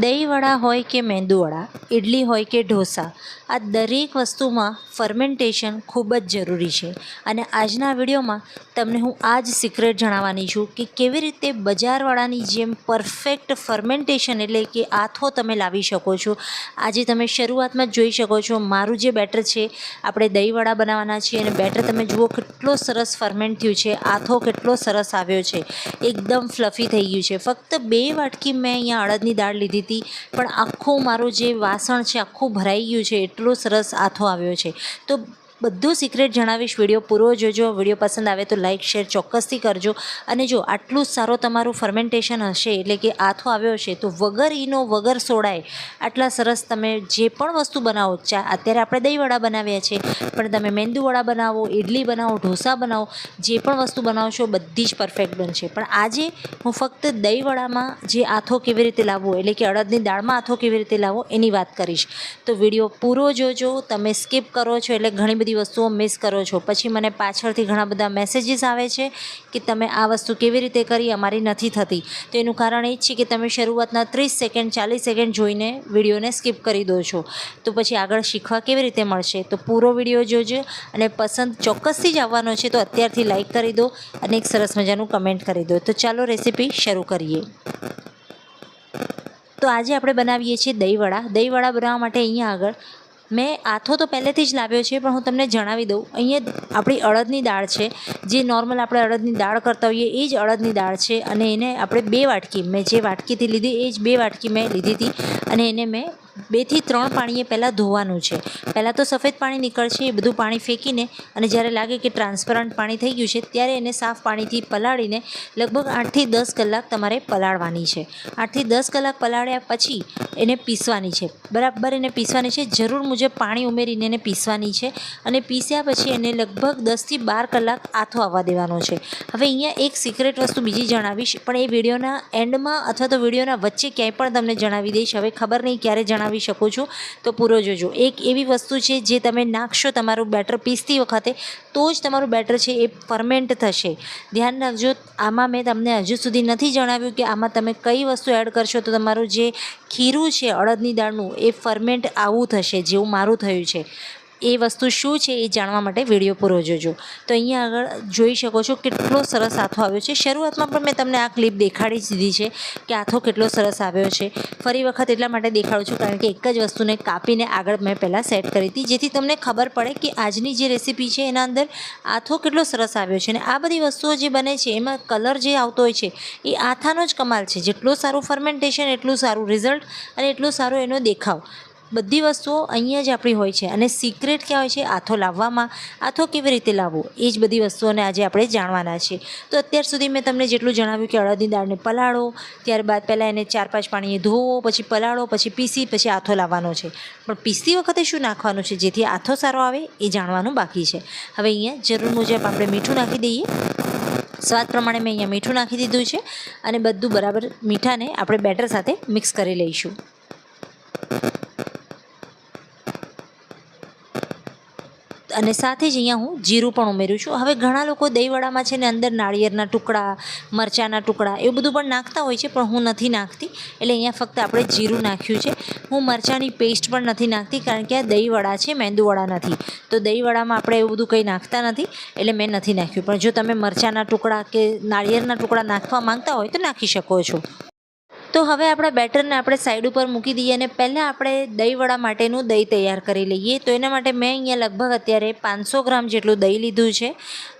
દહીંવડા હોય કે મેંદુવડા ઇડલી હોય કે ઢોસા, આ દરેક વસ્તુમાં ફર્મેન્ટેશન ખૂબ જ જરૂરી છે. અને આજના વિડીયોમાં તમને હું આ જ સિક્રેટ જણાવવાની છું કે કેવી રીતે બજારવાળાની જેમ પરફેક્ટ ફર્મેન્ટેશન એટલે કે આથો તમે લાવી શકો છો. આજે તમે શરૂઆતમાં જોઈ શકો છો, મારું જે બેટર છે, આપણે દહીંવડા બનાવવાના છીએ અને બેટર તમે જુઓ કેટલો સરસ ફર્મેન્ટ થયું છે, આથો કેટલો સરસ આવ્યો છે. એકદમ ફ્લફી થઈ ગયું છે. ફક્ત બે વાટકી મેં અહીંયા અડદની દાળ લીધી હતી. પણ આખું મારું જે વાસણ છે, આખું ભરાઈ ગયું છે, એટલો સરસ આથો આવ્યો છે. તો બધું સિક્રેટ જણાવીશ. વીડિયો પૂરો જોજો. વીડિયો પસંદ આવે તો લાઇક શેર ચોક્કસથી કરજો. અને જો આટલું સારો તમારું ફર્મેન્ટેશન હશે, એટલે કે આથો આવ્યો હશે તો વગર ઈનો, વગર સોડાય આટલા સરસ તમે જે પણ વસ્તુ બનાવો, ચા, અત્યારે આપણે દહીંવડા બનાવ્યા છે, પણ તમે મેંદુવડા બનાવો ઇડલી બનાવો, ઢોસા બનાવો, જે પણ વસ્તુ બનાવશો, બધી જ પરફેક્ટ બનશે. પણ આજે હું ફક્ત દહીંવડામાં જે આથો કેવી રીતે લાવવો, એટલે કે અડદની દાળમાં આથો કેવી રીતે લાવવો, એની વાત કરીશ. તો વીડિયો પૂરો જોજો. તમે સ્કીપ કરો છો, એટલે ઘણી બધી વસ્તુઓ મિસ કરો છો. પછી મને પાછળથી ઘણા બધા મેસેજીસ આવે છે કે તમે આ વસ્તુ કેવી રીતે કરી, અમારી નથી થતી. તો એનું કારણ એ જ છે કે તમે શરૂઆતના ત્રીસ સેકન્ડ ચાલીસ સેકન્ડ જોઈને વિડીયોને સ્કીપ કરી દો છો. તો પછી આગળ શીખવા કેવી રીતે મળશે? તો પૂરો વીડિયો જોજો અને પસંદ ચોક્કસથી જ આવવાનો છે તો અત્યારથી લાઇક કરી દો અને એક સરસ મજાનું કમેન્ટ કરી દો. તો ચાલો રેસીપી શરૂ કરીએ. તો આજે આપણે બનાવીએ છીએ દહીંવડા. દહીંવડા બનાવવા માટે અહીંયા આગળ મેં આથો તો પહેલેથી જ લાવ્યો છે, પણ હું તમને જણાવી દઉં. અહીંયા આપણી અડદની દાળ છે. જે નોર્મલ આપણે અડદની દાળ કરતા હોઈએ, એ જ અડદની દાળ છે. અને એને આપણે બે વાટકી, મેં જે વાટકીથી લીધી, એ જ બે વાટકી મેં લીધી હતી. અને એને મેં બેથી ત્રણ પાણીએ પહેલાં ધોવાનું છે. પહેલાં તો સફેદ પાણી નીકળશે, એ બધું પાણી ફેંકીને અને જ્યારે લાગે કે ટ્રાન્સપરન્ટ પાણી થઈ ગયું છે, ત્યારે એને સાફ પાણીથી પલાળીને લગભગ આઠથી દસ કલાક તમારે પલાળવાની છે. આઠથી દસ કલાક પલાળ્યા પછી એને પીસવાની છે. બરાબર એને પીસવાની છે. જરૂર મુજબ પાણી ઉમેરીને એને પીસવાની છે અને પીસ્યા પછી એને લગભગ દસથી બાર કલાક આથો આવવા દેવાનો છે. હવે અહીંયા એક સિક્રેટ વસ્તુ બીજી જણાવીશ, પણ એ વિડીયોના એન્ડમાં અથવા તો વિડીયોના વચ્ચે ક્યાંય પણ તમને જણાવી દઈશ. હવે ખબર નહીં ક્યારે જણાવી શકું છું. તો પૂરો જોજો. એક એવી વસ્તુ છે, જે તમે નાખશો તમારું બેટર પીસતી વખતે, તો જ તમારું બેટર છે એ ફર્મેન્ટ થશે. ધ્યાન રાખજો, આમાં મેં તમને હજુ સુધી નથી જણાવ્યું કે આમાં તમે કઈ વસ્તુ એડ કરશો, તો તમારું જે ખીરું છે અડદની દાળનું, એ ફર્મેન્ટ આવું થશે, જેવું મારું થયું છે. એ વસ્તુ શું છે એ જાણવા માટે વીડિયો પૂરો જોજો. તો અહીંયા આગળ જોઈ શકો છો કેટલો સરસ આથો આવ્યો છે. શરૂઆતમાં પણ મેં તમને આ ક્લિપ દેખાડી દીધી છે કે આથો કેટલો સરસ આવ્યો છે. ફરી વખત એટલા માટે દેખાડું છું કારણ કે એક જ વસ્તુને કાપીને આગળ મેં પહેલાં સેટ કરી હતી. જેથી તમને ખબર પડે કે આજની જે રેસીપી છે એના અંદર આથો કેટલો સરસ આવ્યો છે અને આ બધી વસ્તુઓ જે બને છે એમાં કલર જે આવતો હોય છે એ આથાનો જ કમાલ છે. જેટલું સારું ફર્મેન્ટેશન એટલું સારું રિઝલ્ટ અને એટલું સારો એનો દેખાવ. બધી વસ્તુઓ અહીંયા જ આપણી હોય છે અને સિક્રેટ ક્યાં હોય છે? આથો લાવવામાં. આથો કેવી રીતે લાવવો? એ જ બધી વસ્તુઓને આજે આપણે જાણવાના છે તો અત્યાર સુધી મેં તમને જેટલું જણાવ્યું કે અડદની દાળને પલાળો, ત્યારબાદ પહેલાં એને ચાર પાંચ પાણીએ ધોવો, પછી પલાળો, પછી પીસી, પછી આથો લાવવાનો છે. પણ પીસતી વખતે શું નાખવાનું છે? જેથી આથો સારો આવે એ જાણવાનું બાકી છે. હવે અહીંયા જરૂર મુજબ આપણે મીઠું નાખી દઈએ. સ્વાદ પ્રમાણે મેં અહીંયા મીઠું નાખી દીધું છે અને બધું બરાબર મીઠાને આપણે બેટર સાથે મિક્સ કરી લઈશું. અને સાથે જ અહીંયા હું જીરું પણ ઉમેરું છું. હવે ઘણા લોકો દહીંવડામાં છે ને અંદર નાળિયેરના ટુકડા, મરચાંના ટુકડા એવું બધું પણ નાખતા હોય છે, પણ હું નથી નાખતી. એટલે અહીંયા ફક્ત આપણે જીરું નાખ્યું છે. હું મરચાંની પેસ્ટ પણ નથી નાખતી, કારણ કે આ દહીંવડા છે, મેંદુવડા નથી. તો દહીંવડામાં આપણે એવું બધું કંઈ નાખતા નથી, એટલે મેં નથી નાખ્યું. પણ જો તમે મરચાંના ટુકડા કે નાળિયેરના ટુકડા નાખવા માંગતા હોય તો નાખી શકો છો. તો હવે આપણા બેટરને આપણે સાઈડ ઉપર મૂકી દઈએ અને પહેલાં આપણે દહીંવડા માટેનું દહીં તૈયાર કરી લઈએ. તો એના માટે મેં અહીંયા લગભગ અત્યારે પાંચસો ગ્રામ જેટલું દહીં લીધું છે.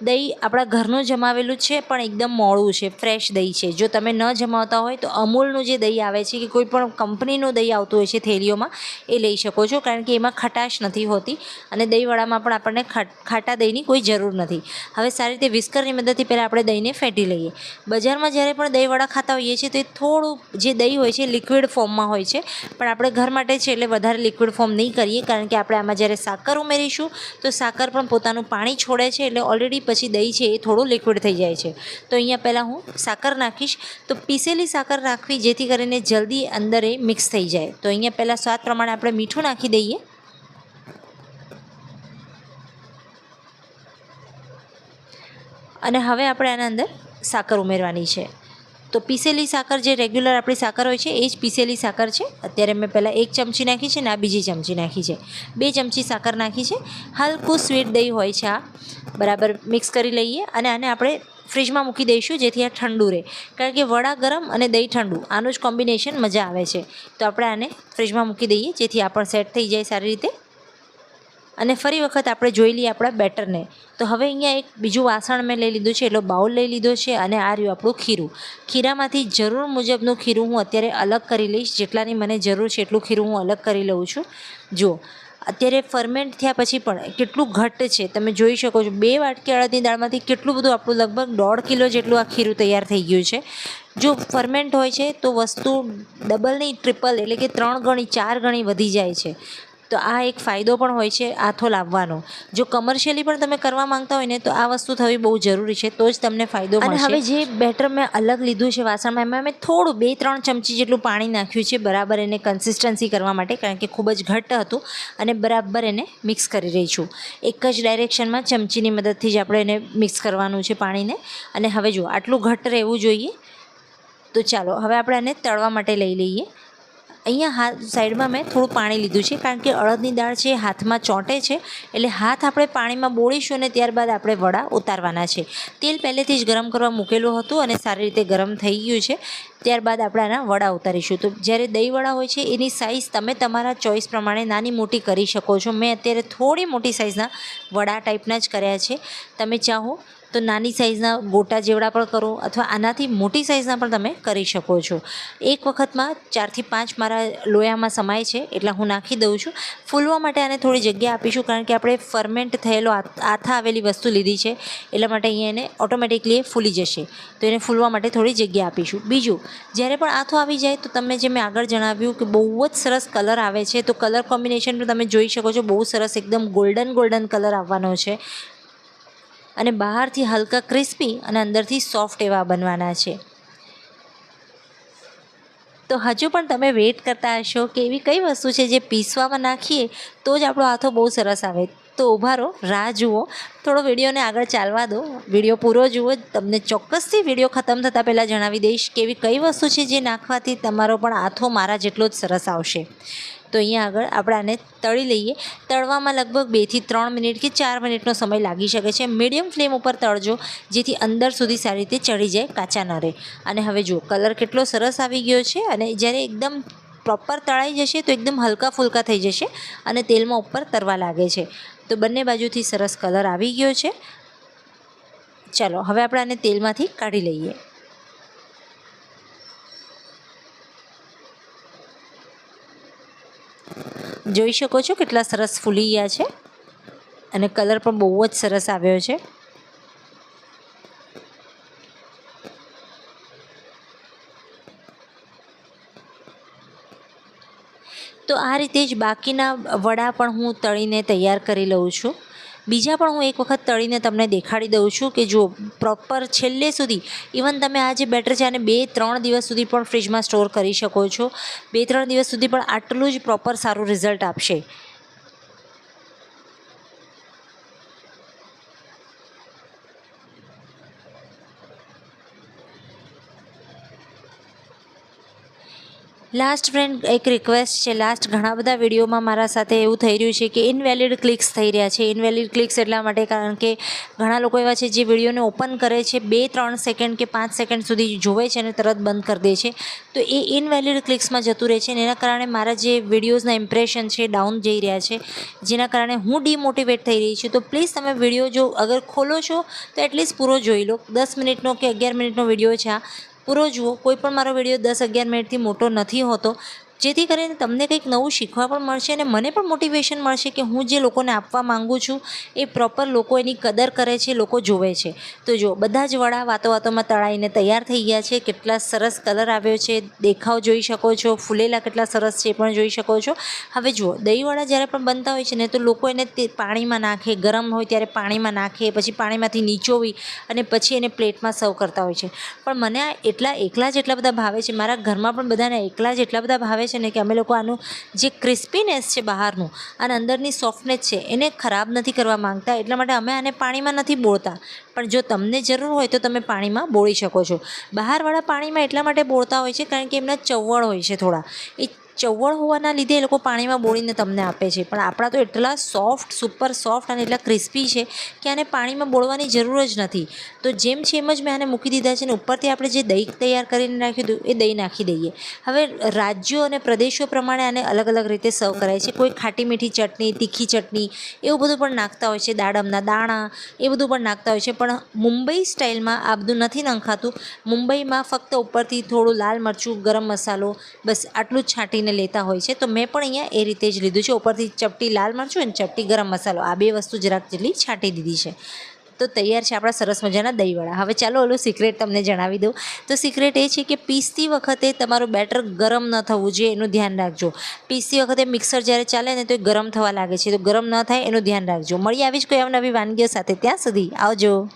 દહીં આપણા ઘરનું જમાવેલું છે, પણ એકદમ મોડું છે ફ્રેશ દહીં છે. જો તમે ન જમાવતા હોય તો અમૂલનું જે દહીં આવે છે કે કોઈ પણ કંપનીનું દહીં આવતું હોય છે થેલીઓમાં, એ લઈ શકો છો, કારણ કે એમાં ખટાશ નથી હોતી અને દહીંવડામાં પણ આપણને ખાટા દહીંની કોઈ જરૂર નથી. હવે સારી રીતે વિસ્કરની મદદથી પહેલાં આપણે દહીંને ફેંટી લઈએ. બજારમાં જ્યારે પણ દહીંવડા ખાતા હોઈએ છીએ તો એ થોડું જે દહીં હોય છે લિક્વિડ ફોર્મમાં હોય છે. પણ આપણે ઘર માટે છે એટલે વધારે લિક્વિડ ફોર્મ નહીં કરીએ, કારણ કે આપણે આમાં જ્યારે સાકર ઉમેરીશું, તો સાકર પણ પોતાનું પાણી છોડે છે એટલે ઓલરેડી પછી દહીં છે એ થોડું લિક્વિડ થઈ જાય છે. તો અહીંયા પહેલાં હું સાકર નાખીશ. તો પીસેલી સાકર નાખવી, જેથી કરીને જલ્દી અંદર એ મિક્સ થઈ જાય. તો અહીંયા પહેલાં સ્વાદ પ્રમાણે આપણે મીઠું નાખી દઈએ. અને હવે આપણે આના અંદર સાકર ઉમેરવાની છે. તો પીસેલી સાકર જે રેગ્યુલર આપણી સાકર હોય છે, એ જ પીસેલી સાકર છે. અત્યારે મેં પહેલાં એક ચમચી નાખી છે ને આ બીજી ચમચી નાખી છે. બે ચમચી સાકર નાખી છે. હલકું સ્વીટ દહીં હોય છે આ. બરાબર મિક્સ કરી લઈએ અને આને આપણે ફ્રીજમાં મૂકી દઈશું જેથી આ ઠંડુ રહે. કારણ કે વડા ગરમ અને દહીં ઠંડુ, આનું જ કોમ્બિનેશન મજા આવે છે. તો આપણે આને ફ્રીજમાં મૂકી દઈએ જેથી આ પણ સેટ થઈ જાય સારી રીતે. અને ફરી વખત આપણે જોઈ લઈએ આપણા બેટરને. તો હવે અહીંયા એક બીજું વાસણ મેં લઈ લીધું છે એટલો બાઉલ લઈ લીધો છે અને આ રહ્યું આપણું ખીરું. ખીરામાંથી જરૂર મુજબનું ખીરું હું અત્યારે અલગ કરી લઈશ, જેટલાની મને જરૂર છે એટલું ખીરું હું અલગ કરી લઉં છું. જુઓ અત્યારે ફર્મેન્ટ થયા પછી પણ કેટલું ઘટ્ટ છે, તમે જોઈ શકો છો, બે વાટકી અડદની દાળમાંથી કેટલું બધું આપણું લગભગ દોઢ કિલો જેટલું આ ખીરું તૈયાર થઈ ગયું છે. જો ફર્મેન્ટ હોય છે, તો વસ્તુ ડબલ નહીં ટ્રિપલ એટલે કે ત્રણ ગણી, ચાર ગણી વધી જાય છે. તો આ એક ફાયદો પણ હોય છે આથો લાવવાનો. જો કમર્શિયલી પણ તમે કરવા માંગતા હોય ને તો આ વસ્તુ થવી બહુ જરૂરી છે તો જ તમને ફાયદો અને હવે જે બેટર મેં અલગ લીધું છે વાસણમાં એમાં મેં થોડું બે ત્રણ ચમચી જેટલું પાણી નાખ્યું છે બરાબર એને કન્સિસ્ટન્સી કરવા માટે કારણ કે ખૂબ જ ઘટ્ટ હતું અને બરાબર એને મિક્સ કરી રહી છું. એક જ ડાયરેક્શનમાં ચમચીની મદદથી જ આપણે એને મિક્સ કરવાનું છે પાણીને. અને હવે જુઓ આટલું ઘટ્ટ રહેવું જોઈએ. તો ચાલો હવે આપણે આને તળવા માટે લઈ લઈએ. અહીંયા હાથ સાઈડમાં મેં થોડું પાણી લીધું છે, કારણ કે અડદની દાળ છે, હાથમાં ચોંટે છે, એટલે હાથ આપણે પાણીમાં બોળીશું અને ત્યારબાદ આપણે વડા ઉતારવાના છે. તેલ પહેલેથી જ ગરમ કરવા મૂકેલું હતું અને સારી રીતે ગરમ થઈ ગયું છે, ત્યારબાદ આપણે આના વડા ઉતારીશું. તો જ્યારે દહીં વડા હોય છે, એની સાઇઝ તમે તમારા ચોઈસ પ્રમાણે નાની મોટી કરી શકો છો. મેં અત્યારે થોડી મોટી સાઇઝના વડા ટાઈપના જ કર્યા છે. તમે ચાહો તો નાની સાઇઝના ગોટા જેવડા પણ કરો અથવા આનાથી મોટી સાઇઝના પણ તમે કરી શકો છો. એક વખતમાં ચારથી પાંચ મારા લોયામાં સમાય છે એટલે હું નાખી દઉં છું. ફૂલવા માટે આને થોડી જગ્યા આપીશું કારણ કે આપણે ફર્મેન્ટ થયેલો આથ- આવેલી વસ્તુ લીધી છે એટલા માટે અહીંયા એને ઓટોમેટિકલી ફૂલી જશે. તો એને ફૂલવા માટે થોડી જગ્યા આપીશું. બીજું, જ્યારે પણ આથો આવી જાય તો તમે જે મેં આગળ જણાવ્યું કે બહુ જ સરસ કલર આવે છે તો કલર કોમ્બિનેશન પણ તમે જોઈ શકો છો. બહુ સરસ એકદમ ગોલ્ડન ગોલ્ડન કલર આવવાનો છે. અને બહારથી હલકા ક્રિસ્પી અને અંદરથી સોફ્ટ એવા બનવાના છે. તો હજુ પણ તમે વેઇટ કરતા હશો કે એવી કઈ વસ્તુ છે જે પીસવામાં નાખીએ તો જ આપણો હાથો બહુ સરસ આવે? તો ઊભા રહો, રાહ જુઓ. થોડો વિડીયોને આગળ ચાલવા દો. વીડિયો પૂરો જુઓ. તમને ચોક્કસથી વીડિયો ખતમ થતાં પહેલાં જણાવી દઈશ કે એવી કઈ વસ્તુ છે જે નાખવાથી તમારો પણ આથો મારા જેટલો જ સરસ આવશે. તો અહીંયા આગળ આપણે આને તળી લઈએ. તળવામાં લગભગ બેથી ત્રણ મિનિટ કે ચાર મિનિટનો સમય લાગી શકે છે. મીડિયમ ફ્લેમ ઉપર તળજો, જેથી અંદર સુધી સારી રીતે ચડી જાય, કાચા ન રહે. અને હવે જુઓ, કલર કેટલો સરસ આવી ગયો છે અને જ્યારે એકદમ પ્રોપર તળાઈ જશે તો એકદમ હલકા ફુલકા થઈ જશે અને તેલમાં ઉપર તરવા લાગે છે. તો બંને બાજુથી સરસ કલર આવી ગયો છે. ચાલો, હવે આપણે આને તેલમાંથી કાઢી લઈએ. જોઈ શકો છો કેટલા સરસ ફૂલી ગયા છે અને કલર પણ બહુ જ સરસ આવ્યો છે. તો આ રીતે જ બાકીના વડા પણ હું તળીને તૈયાર કરી લઉં છું. બીજા પણ હું એક વખત તળીને તમને દેખાડી દઉં છું કે જો પ્રોપર છેલ્લે સુધી ઇવન તમે આ જે બેટર છે આને બે ત્રણ દિવસ સુધી પણ ફ્રીજમાં સ્ટોર કરી શકો છો. બે ત્રણ દિવસ સુધી પણ આટલું જ પ્રોપર સારું રિઝલ્ટ આપશે. લાસ્ટ ફ્રેન્ડ એક રિક્વેસ્ટ છે. લાસ્ટ ઘણા બધા વિડીયોમાં મારા સાથે એવું થઈ રહ્યું છે કે ઇનવેલિડ ક્લિક્સ થઈ રહ્યા છે. ઇનવેલિડ ક્લિક્સ એટલા માટે કારણ કે ઘણા લોકો એવા છે જે વિડીયોને ઓપન કરે છે, બે, ત્રણ સેકન્ડ કે પાંચ સેકન્ડ સુધી જોવે છે અને તરત બંધ કરી દે છે. તો એ ઇનવેલિડ ક્લિક્સમાં જતું રહે છે અને એના કારણે મારા જે વિડીયોઝના ઇમ્પ્રેશન છે ડાઉન જઈ રહ્યા છે. જેના કારણે હું ડિમોટિવેટ થઈ રહી છું. તો પ્લીઝ તમે વીડિયો જો અગર ખોલો છો, તો એટલીસ્ટ પૂરો જોઈ લો. દસ મિનિટનો કે અગિયાર મિનિટનો વીડિયો છે આ. પૂરો જુઓ કોઈ પણ મારો વીડિયો દસ અગિયાર મિનિટથી મોટો નથી હોતો જેથી કરીને તમને કંઈક નવું શીખવા પણ મળશે અને મને પણ મોટિવેશન મળશે કે હું જે લોકોને આપવા માગું છું, એ પ્રોપર લોકો એની કદર કરે છે, લોકો જોવે છે. તો જો, બધા જ વડા વાતો વાતોમાં તળાઈને તૈયાર થઈ ગયા છે, કેટલા સરસ કલર આવ્યો છે, દેખાવ જોઈ શકો છો, ફૂલેલા કેટલા સરસ છે પણ જોઈ શકો છો. હવે જુઓ દહીંવડા જ્યારે પણ બનતા હોય છે ને, તો લોકો એને તે પાણીમાં નાખે, ગરમ હોય ત્યારે પાણીમાં નાખે, પછી પાણીમાંથી નીચોવી અને પછી એને પ્લેટમાં સર્વ કરતા હોય છે. પણ મને આ એટલા એકલા જ એટલા બધા ભાવે છે, મારા ઘરમાં પણ બધાને એકલા જ એટલા બધા ભાવે છે છે ને કે અમે લોકો આનું જે ક્રિસ્પીનેસ છે બહારનું, અને અંદરની સોફ્ટનેસ છે, એને ખરાબ નથી કરવા માંગતા. એટલા માટે અમે આને પાણીમાં નથી બોળતા. પણ જો તમને જરૂર હોય તો તમે પાણીમાં બોળી શકો છો. બહારવાળા પાણીમાં એટલા માટે બોળતા હોય છે કારણ કે એમના ચવળ હોય છે થોડા. એ ચવળ હોવાના લીધે એ લોકો પાણીમાં બોળીને તમને આપે છે. પણ આપણા તો એટલા સોફ્ટ સુપર સોફ્ટ અને એટલા ક્રિસ્પી છે કે આને પાણીમાં બોળવાની જરૂર જ નથી. તો જેમ છે એમ જ મેં આને મૂકી દીધા છે ને ઉપરથી આપણે જે દહીં તૈયાર કરીને નાખ્યું હતું એ દહીં નાખી દઈએ. હવે રાજ્યો અને પ્રદેશો પ્રમાણે આને અલગ અલગ રીતે સર્વ કરાય છે. કોઈ ખાટી મીઠી ચટણી, તીખી ચટણી એવું બધું પણ નાખતા હોય છે. દાડમના દાણા એ બધું પણ નાખતા હોય છે. પણ મુંબઈ સ્ટાઇલમાં આ બધું નથી નાખાતું. મુંબઈમાં ફક્ત ઉપરથી થોડું લાલ મરચું, ગરમ મસાલો, બસ આટલું જ છાંટીને લેતા હોય છે. તો મેં પણ અહીંયા એ રીતે જ લીધું છે. ઉપરથી ચપટી લાલ મરચું અને ચપટી ગરમ મસાલો. આ બે વસ્તુ જરાક જેટલી છાંટી દીધી છે. તો તૈયાર છે આપણા સરસ મજાના દહીંવડા. હવે ચાલો ઓલું સિક્રેટ તમને જણાવી દઉં. તો સિક્રેટ એ છે કે પીસતી વખતે તમારું બેટર ગરમ ન થવું જોઈએ, એનું ધ્યાન રાખજો. પીસતી વખતે મિક્સર જ્યારે ચાલે ને તો એ ગરમ થવા લાગે છે. તો ગરમ ન થાય, એનું ધ્યાન રાખજો. મળી આવી જ કોઈ નવી વાનગીઓ સાથે. ત્યાં સુધી આવજો.